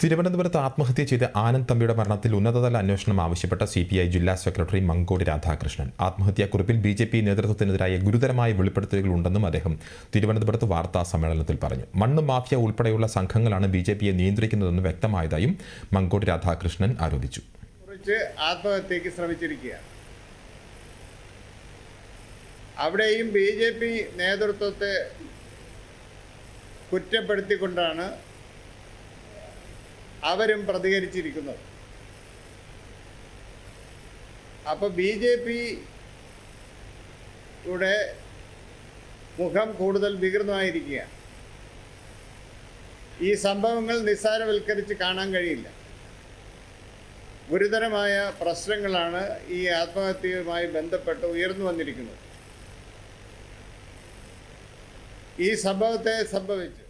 തിരുവനന്തപുരത്ത് ആത്മഹത്യ ചെയ്ത ആനന്ദ് തമ്പിയുടെ മരണത്തിൽ ഉന്നതതല അന്വേഷണം ആവശ്യപ്പെട്ട സി പി ഐ ജില്ലാ സെക്രട്ടറി മങ്കോടി രാധാകൃഷ്ണൻ. ആത്മഹത്യാക്കുറിപ്പിൽ ബി ജെ പി നേതൃത്വത്തിനെതിരായ ഗുരുതരമായ വെളിപ്പെടുത്തലുകൾ ഉണ്ടെന്നും അദ്ദേഹം തിരുവനന്തപുരത്ത് വാർത്താ സമ്മേളനത്തിൽ പറഞ്ഞു. മണ്ണ് മാഫിയ ഉൾപ്പെടെയുള്ള സംഘങ്ങളാണ് ബി ജെ പിയെ നിയന്ത്രിക്കുന്നതെന്ന് വ്യക്തമായതായും മങ്കോട് രാധാകൃഷ്ണൻ ആരോപിച്ചു. ആത്മഹത്യക്ക് ശ്രമിച്ചിരിക്കുകയാണ്. അവിടെയും ബി ജെ പി നേതൃത്വത്തെ കുറ്റപ്പെടുത്തിക്കൊണ്ടാണ് അവരും പ്രതികരിച്ചിരിക്കുന്നത്. അപ്പോൾ ബി ജെ പിയുടെ മുഖം കൂടുതൽ വികൃതമായിരിക്കുകയാണ് ഈ സംഭവങ്ങൾ നിസ്സാരവൽക്കരിച്ച് കാണാൻ കഴിയില്ല. ഗുരുതരമായ പ്രശ്നങ്ങളാണ് ഈ ആത്മഹത്യയുമായി ബന്ധപ്പെട്ട് ഉയർന്നു വന്നിരിക്കുന്നത്. ഈ സംഭവത്തെ സംഭവിച്ച്